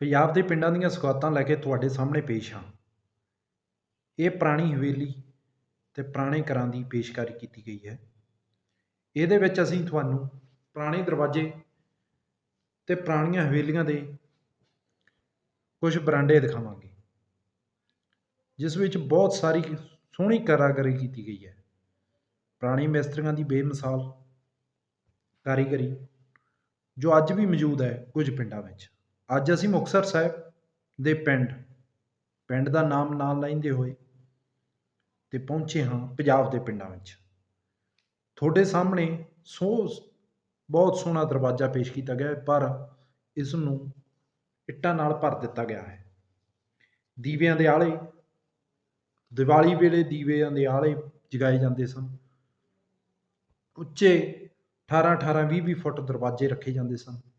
ਪੰਜਾਬ ਦੇ ਪਿੰਡਾਂ ਦੀਆਂ ਸੁਗਾਤਾਂ ਲੈ ਕੇ ਤੁਹਾਡੇ ਸਾਹਮਣੇ ਪੇਸ਼ ਹਾਂ। ਇਹ ਪੁਰਾਣੀ ਹਵੇਲੀ ਅਤੇ ਪੁਰਾਣੇ ਘਰਾਂ ਦੀ ਪੇਸ਼ਕਾਰੀ ਕੀਤੀ ਗਈ ਹੈ। ਇਹਦੇ ਵਿੱਚ ਅਸੀਂ ਤੁਹਾਨੂੰ ਪੁਰਾਣੇ ਦਰਵਾਜ਼ੇ ਅਤੇ ਪੁਰਾਣੀਆਂ ਹਵੇਲੀਆਂ ਦੇ ਕੁਝ ਬਰਾਂਡੇ ਦਿਖਾਵਾਂਗੇ, ਜਿਸ ਵਿੱਚ ਬਹੁਤ ਸਾਰੀ ਸੋਹਣੀ ਕਾਰਾਗਰੀ ਕੀਤੀ ਗਈ ਹੈ। ਪੁਰਾਣੇ ਮਿਸਤਰੀਆਂ ਦੀ ਬੇਮਿਸਾਲ ਕਾਰੀਗਰੀ ਜੋ ਅੱਜ ਵੀ ਮੌਜੂਦ ਹੈ ਕੁਝ ਪਿੰਡਾਂ ਵਿੱਚ। ਅੱਜ ਅਸੀਂ ਮੁਕਤਸਰ ਸਾਹਿਬ ਦੇ ਪਿੰਡ ਪਿੰਡ ਦਾ ਨਾਮ ਨਾਲ ਲੈਂਦੇ ਹੋਏ ਤੇ ਪਹੁੰਚੇ ਹਾਂ ਪੰਜਾਬ ਦੇ ਪਿੰਡਾਂ ਵਿੱਚ। ਤੁਹਾਡੇ ਸਾਹਮਣੇ ਸੋ ਬਹੁਤ ਸੋਹਣਾ ਦਰਵਾਜ਼ਾ ਪੇਸ਼ ਕੀਤਾ ਗਿਆ ਹੈ, ਪਰ ਇਸ ਨੂੰ ਇੱਟਾਂ ਨਾਲ ਭਰ ਦਿੱਤਾ ਗਿਆ ਹੈ। ਦੀਵਿਆਂ ਦੇ ਆਲੇ, ਦੀਵਾਲੀ ਵੇਲੇ ਦੀਵਿਆਂ ਦੇ ਆਲੇ ਜਗਾਏ ਜਾਂਦੇ ਸਨ। ਉੱਚੇ 18 18 20 20 ਫੁੱਟ ਦਰਵਾਜ਼ੇ ਰੱਖੇ ਜਾਂਦੇ ਸਨ।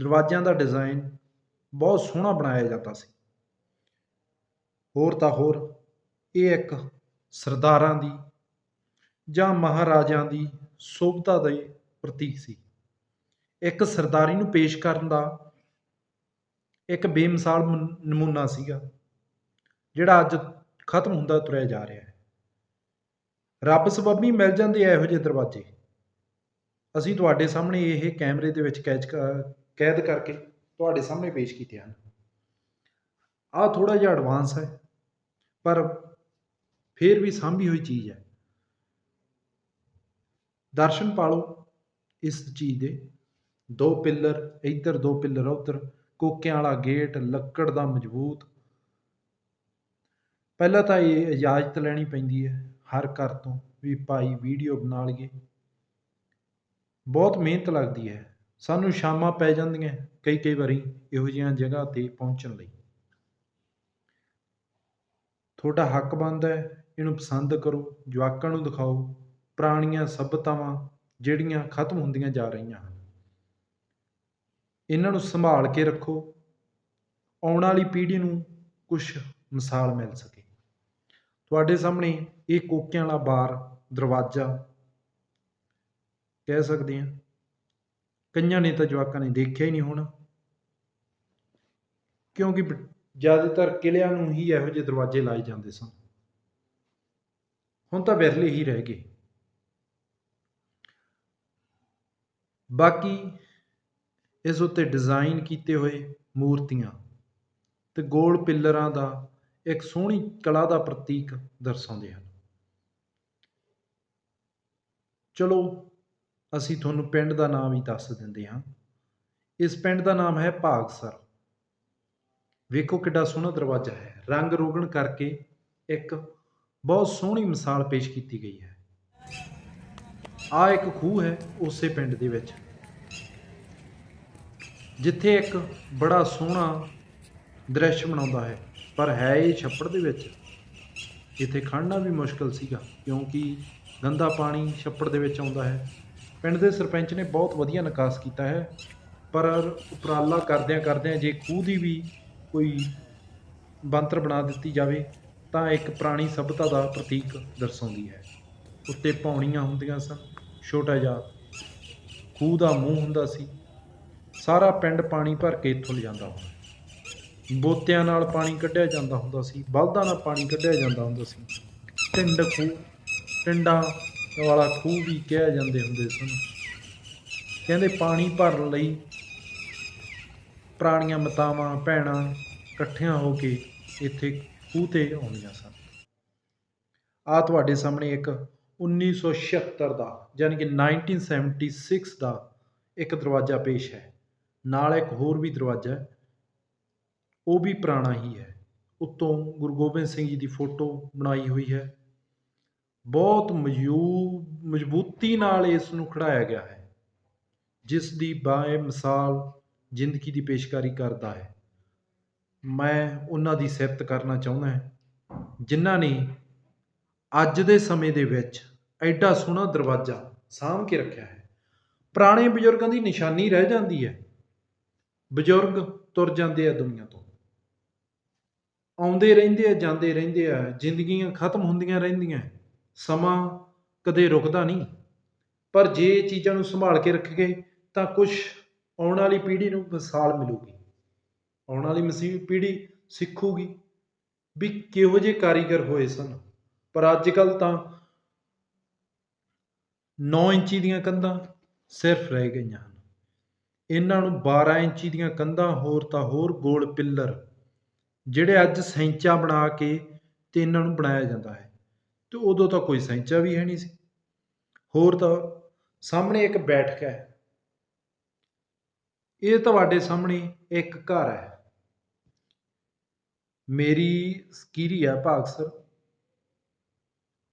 ਦਰਵਾਜ਼ਿਆਂ ਦਾ ਡਿਜ਼ਾਈਨ ਬਹੁਤ ਸੋਹਣਾ ਬਣਾਇਆ ਜਾਂਦਾ ਸੀ। ਹੋਰ ਤਾਂ ਹੋਰ, ਇਹ ਇੱਕ ਸਰਦਾਰਾਂ ਦੀ ਜਾਂ ਮਹਾਰਾਜਿਆਂ ਦੀ ਸੋਭਤਾ ਦੇ ਪ੍ਰਤੀਕ ਸੀ। ਇੱਕ ਸਰਦਾਰੀ ਨੂੰ ਪੇਸ਼ ਕਰਨ ਦਾ ਇੱਕ ਬੇਮਿਸਾਲ ਨਮੂਨਾ ਸੀਗਾ, ਜਿਹੜਾ ਅੱਜ ਖਤਮ ਹੁੰਦਾ ਤੁਰਿਆ ਜਾ ਰਿਹਾ ਹੈ। ਰੱਬ ਸਬੱਬੀ ਮਿਲ ਜਾਂਦੇ ਆ ਇਹੋ ਜਿਹੇ ਦਰਵਾਜ਼ੇ। ਅਸੀਂ ਤੁਹਾਡੇ ਸਾਹਮਣੇ ਇਹ ਕੈਮਰੇ ਦੇ ਵਿੱਚ ਕੈਚ ਕ- ਕੈਦ ਕਰਕੇ ਤੁਹਾਡੇ ਸਾਹਮਣੇ ਪੇਸ਼ ਕੀਤੇ ਹਨ। ਆਹ ਥੋੜਾ ਜਿਹਾ ਐਡਵਾਂਸ ਹੈ, ਪਰ ਫਿਰ ਵੀ ਸਾਂਭੀ ਹੋਈ ਚੀਜ਼ ਹੈ। ਦਰਸ਼ਨ ਪਾਲੋ ਇਸ ਚੀਜ਼ ਦੇ। ਦੋ ਪਿੱਲਰ, ਇੱਧਰ ਦੋ ਪਿੱਲਰ, ਉੱਧਰ। ਕੋਕਿਆਂ ਵਾਲਾ ਗੇਟ, ਲੱਕੜ ਦਾ ਮਜ਼ਬੂਤ। ਪਹਿਲਾਂ ਤਾਂ ਇਹ ਇਜਾਜ਼ਤ ਲੈਣੀ ਪੈਂਦੀ ਹੈ ਹਰ ਘਰ ਤੋਂ ਵੀ ਭਾਈ ਵੀਡੀਓ ਬਣਾ ਲਈਏ। ਬਹੁਤ ਮਿਹਨਤ ਲੱਗਦੀ ਹੈ। ਸਾਨੂੰ ਸ਼ਾਮਾਂ ਪੈ ਜਾਂਦੀਆਂ ਕਈ ਕਈ ਵਾਰੀ ਇਹੋ ਜਿਹੀਆਂ ਜਗ੍ਹਾ ਤੇ ਪਹੁੰਚਣ ਲਈ। ਤੁਹਾਡਾ ਹੱਕ ਬਣਦਾ ਹੈ, ਇਹਨੂੰ ਪਸੰਦ ਕਰੋ, ਜਵਾਕਾਂ ਨੂੰ ਦਿਖਾਓ, ਪੁਰਾਣੀਆਂ ਸਭਿਅਤਾਵਾਂ ਜਿਹੜੀਆਂ ਖਤਮ ਹੁੰਦੀਆਂ ਜਾ ਰਹੀਆਂ ਹਨ। ਇਹਨਾਂ ਨੂੰ ਸੰਭਾਲ ਕੇ ਰੱਖੋ, ਆਉਣ ਵਾਲੀ ਪੀੜ੍ਹੀ ਨੂੰ ਕੁਝ ਮਿਸਾਲ ਮਿਲ ਸਕੇ। ਤੁਹਾਡੇ ਸਾਹਮਣੇ ਇਹ ਕੋਕਿਆਂ ਵਾਲਾ ਬਾਰ, ਦਰਵਾਜ਼ਾ ਕਹਿ ਸਕਦੇ ਹਾਂ। ਕਈਆਂ ਨੇ ਤਾਂ ਜਵਾਕਾਂ ਨੇ ਦੇਖਿਆ ਹੀ ਨਹੀਂ ਹੋਣਾ। ਕਿਉਂਕਿ ਜ਼ਿਆਦਾਤਰ ਕਿਲਿਆਂ ਨੂੰ ਹੀ ਇਹੋ ਜਿਹੇ ਦਰਵਾਜ਼ੇ ਲਾਏ ਜਾਂਦੇ ਸਨ। ਹੁਣ ਤਾਂ ਵਿਰਲੇ ਹੀ ਰਹਿ ਗਏ। ਬਾਕੀ ਇਸ ਉੱਤੇ ਡਿਜ਼ਾਈਨ ਕੀਤੇ ਹੋਏ ਮੂਰਤੀਆਂ ਤੇ ਗੋਲ ਪਿੱਲਰਾਂ ਦਾ ਇੱਕ ਸੋਹਣੀ ਕਲਾ ਦਾ ਪ੍ਰਤੀਕ ਦਰਸਾਉਂਦੇ ਹਨ। ਚਲੋ ਅਸੀਂ ਤੁਹਾਨੂੰ ਪਿੰਡ ਦਾ ਨਾਮ ਹੀ ਦੱਸ ਦਿੰਦੇ ਹਾਂ। ਇਸ ਪਿੰਡ ਦਾ ਨਾਮ ਹੈ ਭਾਗਸਰ ਵੇਖੋ ਕਿੱਡਾ ਸੋਹਣਾ ਦਰਵਾਜ਼ਾ ਹੈ। ਰੰਗ ਰੋਗਣ ਕਰਕੇ ਇੱਕ ਬਹੁਤ ਸੋਹਣੀ ਮਿਸਾਲ ਪੇਸ਼ ਕੀਤੀ ਗਈ ਹੈ। ਆ ਇੱਕ ਖੂਹ ਹੈ ਉਸੇ ਪਿੰਡ ਦੇ ਵਿੱਚ। ਜਿੱਥੇ ਇੱਕ ਬੜਾ ਸੋਹਣਾ ਦ੍ਰਿਸ਼ ਬਣਾਉਂਦਾ ਹੈ। ਪਰ ਹੈ ਇਹ ਛੱਪੜ ਦੇ ਵਿੱਚ। ਜਿੱਥੇ ਖੜਨਾ ਵੀ ਮੁਸ਼ਕਲ ਸੀਗਾ ਕਿਉਂਕਿ ਗੰਦਾ ਪਾਣੀ ਛੱਪੜ ਦੇ ਵਿੱਚ ਆਉਂਦਾ ਹੈ। ਪਿੰਡ ਦੇ ਸਰਪੰਚ ਨੇ ਬਹੁਤ ਵਧੀਆ ਨਿਕਾਸ ਕੀਤਾ ਹੈ, ਪਰ ਉਪਰਾਲਾ ਕਰਦਿਆਂ ਕਰਦਿਆਂ ਜੇ ਖੂਹ ਦੀ ਵੀ ਕੋਈ ਬੰਤਰ ਬਣਾ ਦਿੱਤੀ ਜਾਵੇ, ਤਾਂ ਇੱਕ ਪੁਰਾਣੀ ਸਭਿਅਤਾ ਦਾ ਪ੍ਰਤੀਕ ਦਰਸਾਉਂਦੀ ਹੈ। ਉੱਤੇ ਪੌਣੀਆਂ ਹੁੰਦੀਆਂ ਸਨ, ਛੋਟਾ ਜਿਹਾ ਖੂਹ ਦਾ ਮੂੰਹ ਹੁੰਦਾ ਸੀ। ਸਾਰਾ ਪਿੰਡ ਪਾਣੀ ਭਰ ਕੇ ਇੱਥੋਂ ਲਿਜਾਂਦਾ ਹੁੰਦਾ ਬੋਤਿਆਂ ਨਾਲ ਪਾਣੀ ਕੱਢਿਆ ਜਾਂਦਾ ਹੁੰਦਾ ਸੀ, ਬਲਦਾਂ ਨਾਲ ਪਾਣੀ ਕੱਢਿਆ ਜਾਂਦਾ ਹੁੰਦਾ ਸੀ। ਟਿੰਡ ਖੂਹ ਟਿੰਡਾਂ ਵਾਲਾ ਖੂਹ ਵੀ ਕਿਹਾ ਜਾਂਦੇ ਹੁੰਦੇ ਸਨ। ਕਹਿੰਦੇ ਪਾਣੀ ਭਰਨ ਲਈ, ਪੁਰਾਣੀਆਂ ਮਤਾਵਾਂ, ਭੈਣਾਂ ਇਕੱਠੀਆਂ ਹੋ ਕੇ ਇੱਥੇ ਖੂਹ ਤੇ ਆਉਂਦੀਆਂ ਸਨ। ਆ ਤੁਹਾਡੇ ਸਾਹਮਣੇ ਇੱਕ 1976 ਦਾ ਯਾਨੀ ਕਿ 1976 ਦਾ ਇੱਕ ਦਰਵਾਜ਼ਾ ਪੇਸ਼ ਹੈ। ਨਾਲ ਇੱਕ ਹੋਰ ਵੀ ਦਰਵਾਜ਼ਾ ਹੈ। ਉਹ ਵੀ ਪੁਰਾਣਾ ਹੀ ਹੈ। ਉੱਤੋਂ ਗੁਰੂ ਗੋਬਿੰਦ ਸਿੰਘ ਜੀ ਦੀ ਫੋਟੋ ਬਣਾਈ ਹੋਈ ਹੈ। ਬਹੁਤ ਮਜੂ, ਮਜ਼ਬੂਤੀ ਨਾਲ ਇਸ ਨੂੰ ਖੜਾਇਆ ਗਿਆ ਹੈ, ਜਿਸ ਦੀ ਬਾਏ ਮਿਸਾਲ ਜ਼ਿੰਦਗੀ ਦੀ ਪੇਸ਼ਕਾਰੀ ਕਰਦਾ ਹੈ। ਮੈਂ ਉਹਨਾਂ ਦੀ ਸਿਫਤ ਕਰਨਾ ਚਾਹੁੰਦਾ ਹਾਂ, ਜਿਨ੍ਹਾਂ ਨੇ ਅੱਜ ਦੇ ਸਮੇਂ ਦੇ ਵਿੱਚ ਐਡਾ ਸੋਹਣਾ ਦਰਵਾਜ਼ਾ ਸਾਂਭ ਕੇ ਰੱਖਿਆ ਹੈ। ਪੁਰਾਣੇ ਬਜ਼ੁਰਗਾਂ ਦੀ ਨਿਸ਼ਾਨੀ ਰਹਿ ਜਾਂਦੀ ਹੈ। ਬਜ਼ੁਰਗ ਤੁਰ ਜਾਂਦੇ ਆ ਦੁਨੀਆ ਤੋਂ। ਆਉਂਦੇ ਰਹਿੰਦੇ ਆ, ਜਾਂਦੇ ਰਹਿੰਦੇ ਆ, ਜ਼ਿੰਦਗੀਆਂ ਖਤਮ ਹੁੰਦੀਆਂ ਰਹਿੰਦੀਆਂ। ਸਮਾਂ ਕਦੇ ਰੁਕਦਾ ਨਹੀਂ। ਪਰ ਜੇ ਇਹ ਚੀਜ਼ਾਂ ਨੂੰ ਸੰਭਾਲ ਕੇ ਰੱਖੀਏ, ਤਾਂ ਕੁਝ ਆਉਣ ਵਾਲੀ ਪੀੜ੍ਹੀ ਨੂੰ ਮਿਸਾਲ ਮਿਲੂਗੀ। ਆਉਣ ਵਾਲੀ ਮਸੀਹ ਪੀੜ੍ਹੀ ਸਿੱਖੂਗੀ ਵੀ ਕਿਹੋ ਜਿਹੇ ਕਾਰੀਗਰ ਹੋਏ ਸਨ। ਪਰ ਅੱਜ ਕੱਲ ਤਾਂ 9 ਇੰਚੀ ਦੀਆਂ ਕੰਧਾਂ ਸਿਰਫ ਰਹਿ ਗਈਆਂ ਹਨ। ਇਹਨਾਂ ਨੂੰ 12 ਇੰਚੀ ਦੀਆਂ ਕੰਧਾਂ ਹੋਰ ਤਾਂ ਹੋਰ ਗੋਲ ਪਿੱਲਰ, ਜਿਹੜੇ ਅੱਜ ਸੈਂਚਾ ਬਣਾ ਕੇ ਤੇ ਇਹਨਾਂ ਨੂੰ ਬਣਾਇਆ ਜਾਂਦਾ ਹੈ। ਤੇ ਉਦੋਂ ਤਾਂ ਕੋਈ ਸੈਂਚਾ ਵੀ ਹੈ ਨਹੀਂ ਸੀ। ਹੋਰ ਤਾਂ ਸਾਹਮਣੇ ਇੱਕ ਬੈਠਕ ਹੈ। ਇਹ ਤੁਹਾਡੇ ਸਾਹਮਣੇ ਇੱਕ ਘਰ ਹੈ। ਮੇਰੀ ਸਕੀਰੀ ਹੈ ਭਾਗਸਰ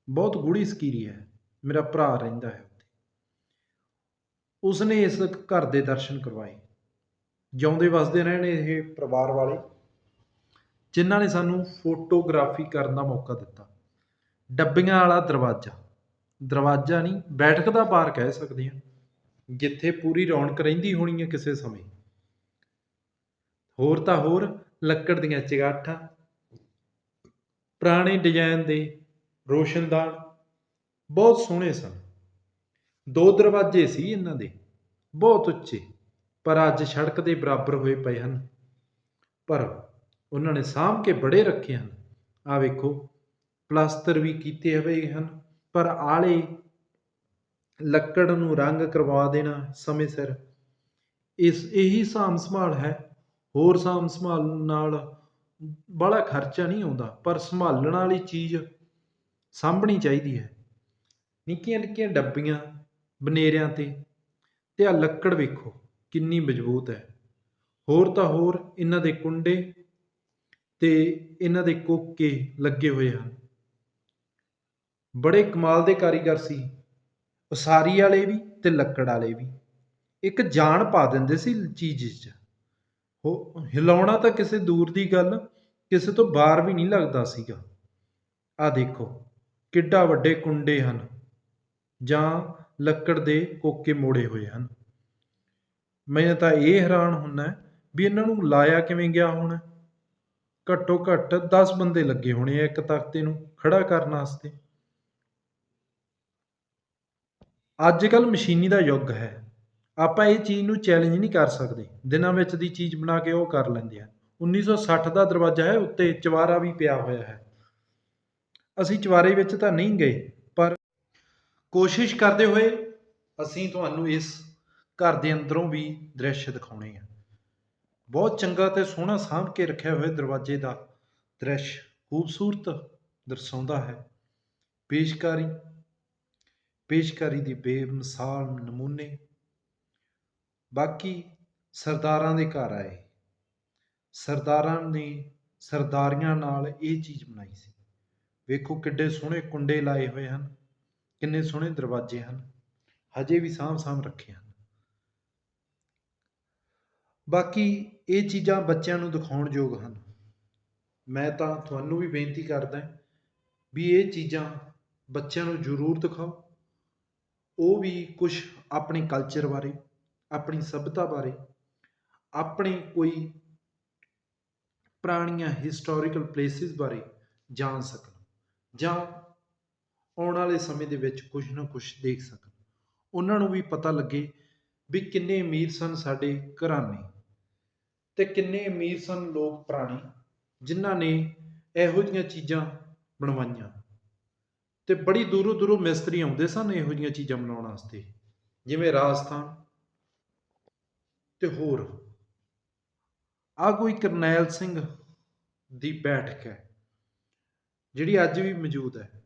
ਬਹੁਤ ਗੂੜੀ ਸਕੀਰੀ ਹੈ। ਮੇਰਾ ਭਰਾ ਰਹਿੰਦਾ ਹੈ ਉੱਥੇ। ਉਸਨੇ ਇਸ ਘਰ ਦੇ ਦਰਸ਼ਨ ਕਰਵਾਏ। ਜਿਉਂਦੇ ਵਸਦੇ ਰਹਿਣ ਇਹ ਪਰਿਵਾਰ ਵਾਲੇ। ਜਿਨ੍ਹਾਂ ਨੇ ਸਾਨੂੰ ਫੋਟੋਗ੍ਰਾਫੀ ਕਰਨ ਦਾ ਮੌਕਾ ਦਿੱਤਾ। ਡੱਬੀਆਂ ਵਾਲਾ ਦਰਵਾਜ਼ਾ। ਦਰਵਾਜ਼ਾ ਨਹੀਂ, ਬੈਠਕ ਦਾ ਬਾਰ ਕਹਿ ਸਕਦੇ ਹਾਂ, ਜਿੱਥੇ ਪੂਰੀ ਰੌਣਕ ਰਹਿੰਦੀ ਹੋਣੀ ਹੈ ਕਿਸੇ ਸਮੇਂ। ਹੋਰ ਤਾਂ ਹੋਰ, ਲੱਕੜ ਦੀਆਂ ਚਗਾਠਾਂ, ਪੁਰਾਣੇ ਡਿਜ਼ਾਈਨ ਦੇ ਰੋਸ਼ਨਦਾਨ ਬਹੁਤ ਸੋਹਣੇ ਸਨ। ਦੋ ਦਰਵਾਜ਼ੇ ਸੀ ਇਹਨਾਂ ਦੇ, ਬਹੁਤ ਉੱਚੇ, ਪਰ ਅੱਜ ਸੜਕ ਦੇ ਬਰਾਬਰ ਹੋਏ ਪਏ ਹਨ। ਪਰ ਉਹਨਾਂ ਨੇ ਸਾਂਭ ਕੇ ਬੜੇ ਰੱਖੇ ਹਨ। ਆ ਵੇਖੋ ਪਲਾਸਟਰ ਵੀ ਕੀਤੇ ਹੋਏ ਹਨ, ਪਰ ਆਲੇ ਲੱਕੜ ਨੂੰ ਰੰਗ ਕਰਵਾ ਦੇਣਾ ਸਮੇਂ ਸਿਰ। ਇਸ, ਇਹੀ ਸਾਂਭ ਸੰਭਾਲ ਹੈ। ਹੋਰ ਸਾਂਭ ਸੰਭਾਲ ਨਾਲ ਬੜਾ ਖਰਚਾ ਨਹੀਂ ਆਉਂਦਾ, ਪਰ ਸੰਭਾਲਣ ਵਾਲੀ ਚੀਜ਼ ਸਾਂਭਣੀ ਚਾਹੀਦੀ ਹੈ। ਨਿੱਕੀਆਂ ਨਿੱਕੀਆਂ ਡੱਬੀਆਂ ਬਨੇਰਿਆਂ ਤੇ ਤੇ ਆ ਲੱਕੜ ਵੇਖੋ, ਕਿੰਨੀ ਮਜ਼ਬੂਤ ਹੈ। ਹੋਰ ਤਾਂ ਹੋਰ, ਇਹਨਾਂ ਦੇ ਕੁੰਡੇ ਤੇ ਇਹਨਾਂ ਦੇ ਕੋਕੇ ਲੱਗੇ ਹੋਏ ਹਨ। ਬੜੇ ਕਮਾਲ ਦੇ ਕਾਰੀਗਰ ਸੀ। ਉਸਾਰੀ ਵਾਲੇ ਵੀ ਤੇ ਲੱਕੜ ਵਾਲੇ ਵੀ। ਇੱਕ ਜਾਨ ਪਾ ਦਿੰਦੇ ਸੀ ਚੀਜ਼ 'ਚ। ਉਹ ਹਿਲਾਉਣਾ ਤਾਂ ਕਿਸੇ ਦੂਰ ਦੀ ਗੱਲ, ਕਿਸੇ ਤੋਂ ਬਾਹਰ ਵੀ ਨਹੀਂ ਲੱਗਦਾ ਸੀਗਾ। ਆ ਦੇਖੋ, ਕਿੱਡਾ ਵੱਡੇ ਕੁੰਡੇ ਹਨ, ਜਾਂ ਲੱਕੜ ਦੇ ਕੋਕੇ ਮੋੜੇ ਹੋਏ ਹਨ। ਮੈਂ ਤਾਂ ਇਹ ਹੈਰਾਨ ਹੁੰਨਾ ਵੀ ਇਹਨਾਂ ਨੂੰ ਲਾਇਆ ਕਿਵੇਂ ਗਿਆ ਹੋਣਾ ਘੱਟੋ ਘੱਟ 10 ਬੰਦੇ ਲੱਗੇ ਹੋਣੇ ਆ ਇੱਕ ਤਖਤੇ ਨੂੰ ਖੜਾ ਕਰਨ ਵਾਸਤੇ। ਅੱਜ ਕੱਲ ਮਸ਼ੀਨੀ ਦਾ ਯੁੱਗ ਹੈ। ਆਪਾਂ ਇਹ ਚੀਜ਼ ਨੂੰ ਚੈਲੰਜ ਨਹੀਂ ਕਰ ਸਕਦੇ। ਦਿਨਾਂ ਵਿੱਚ ਦੀ ਚੀਜ਼ ਬਣਾ ਕੇ ਉਹ ਕਰ ਲੈਂਦੇ ਆ। 1960 ਦਾ ਦਰਵਾਜ਼ਾ ਹੈ, ਉੱਤੇ ਚਵਾਰਾ ਵੀ ਪਿਆ ਹੋਇਆ ਹੈ। ਅਸੀਂ ਚਵਾਰੇ ਵਿੱਚ ਤਾਂ ਨਹੀਂ ਗਏ, ਪਰ ਕੋਸ਼ਿਸ਼ ਕਰਦੇ ਹੋਏ ਅਸੀਂ ਤੁਹਾਨੂੰ ਇਸ ਘਰ ਦੇ ਅੰਦਰੋਂ ਵੀ ਦ੍ਰਿਸ਼ ਦਿਖਾਉਣੇ ਆ। ਬਹੁਤ ਚੰਗਾ ਤੇ ਸੋਹਣਾ ਸਾਂਭ ਕੇ ਰੱਖਿਆ ਹੋਇਆ ਦਰਵਾਜ਼ੇ ਦਾ ਦ੍ਰਿਸ਼ ਖੂਬਸੂਰਤ ਦਰਸਾਉਂਦਾ ਹੈ। ਪੇਸ਼ਕਾਰੀ ਪੇਸ਼ਕਾਰੀ ਦੀ ਬੇਮਿਸਾਲ ਨਮੂਨੇ। ਬਾਕੀ ਸਰਦਾਰਾਂ ਦੇ ਘਰ ਆਏ। ਸਰਦਾਰਾਂ ਨੇ ਸਰਦਾਰੀਆਂ ਨਾਲ ਇਹ ਚੀਜ਼ ਬਣਾਈ ਸੀ। ਵੇਖੋ ਕਿੱਡੇ ਸੋਹਣੇ ਕੁੰਡੇ ਲਾਏ ਹੋਏ ਹਨ, ਕਿੰਨੇ ਸੋਹਣੇ ਦਰਵਾਜ਼ੇ ਹਨ, ਹਜੇ ਵੀ ਸਾਂਭ ਸਾਂਭ ਰੱਖੇ ਹਨ। ਬਾਕੀ ਇਹ ਚੀਜ਼ਾਂ ਬੱਚਿਆਂ ਨੂੰ ਦਿਖਾਉਣ ਯੋਗ ਹਨ। ਮੈਂ ਤਾਂ ਤੁਹਾਨੂੰ ਵੀ ਬੇਨਤੀ ਕਰਦਾ ਵੀ ਇਹ ਚੀਜ਼ਾਂ ਬੱਚਿਆਂ ਨੂੰ ਜ਼ਰੂਰ ਦਿਖਾਓ। ਉਹ ਵੀ ਕੁਝ ਆਪਣੇ ਕਲਚਰ ਬਾਰੇ, ਆਪਣੀ ਸਭਿਅਤਾ ਬਾਰੇ, ਆਪਣੇ ਕੋਈ ਪੁਰਾਣੀਆਂ ਹਿਸਟੋਰੀਕਲ ਪਲੇਸਿਸ ਬਾਰੇ ਜਾਣ ਸਕਣ ਜਾਂ ਆਉਣ ਵਾਲੇ ਸਮੇਂ ਦੇ ਵਿੱਚ ਕੁਝ ਨਾ ਕੁਝ ਦੇਖ ਸਕਣ। ਉਹਨਾਂ ਨੂੰ ਵੀ ਪਤਾ ਲੱਗੇ ਵੀ ਕਿੰਨੇ ਅਮੀਰ ਸਨ ਸਾਡੇ ਘਰਾਣੇ ਤੇ ਕਿੰਨੇ ਅਮੀਰ ਸਨ ਲੋਕ ਪੁਰਾਣੇ, ਜਿਨ੍ਹਾਂ ਨੇ ਇਹੋ ਜਿਹੀਆਂ ਚੀਜ਼ਾਂ ਬਣਵਾਈਆਂ। ਤੇ ਬੜੀ ਦੂਰੋਂ ਦੂਰੋਂ ਮਿਸਤਰੀ ਆਉਂਦੇ ਸਨ ਇਹੋ ਜਿਹੀਆਂ ਚੀਜ਼ਾਂ ਬਣਾਉਣ ਵਾਸਤੇ। ਜਿਵੇਂ ਰਾਜਸਥਾਨ ਤੇ ਹੋਰ। ਆ ਕੋਈ ਕਰਨੈਲ ਸਿੰਘ ਦੀ ਬੈਠਕ ਹੈ, ਜਿਹੜੀ ਅੱਜ ਵੀ ਮੌਜੂਦ ਹੈ।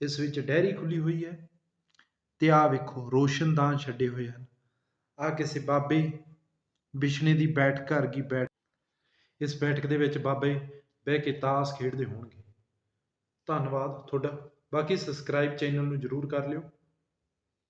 ਇਸ ਵਿੱਚ ਡੈਰੀ ਖੁੱਲੀ ਹੋਈ ਹੈ ਤੇ ਆ ਵੇਖੋ, ਰੋਸ਼ਨਦਾਨ ਛੱਡੇ ਹੋਏ ਹਨ। ਆ ਕਿਸੇ ਬਾਬੇ ਬਿਸ਼ਨੇ ਦੀ ਬੈਠਕ, ਘਰ ਕੀ ਬੈਠ ਇਸ ਬੈਠਕ ਦੇ ਵਿੱਚ ਬਾਬੇ ਬਹਿ ਕੇ ਤਾਸ਼ ਖੇਡਦੇ ਹੋਣਗੇ। ਧੰਨਵਾਦ ਤੁਹਾਡਾ। ਬਾਕੀ ਸਬਸਕ੍ਰਾਈਬ ਚੈਨਲ ਨੂੰ ਜਰੂਰ ਕਰ ਲਿਓ।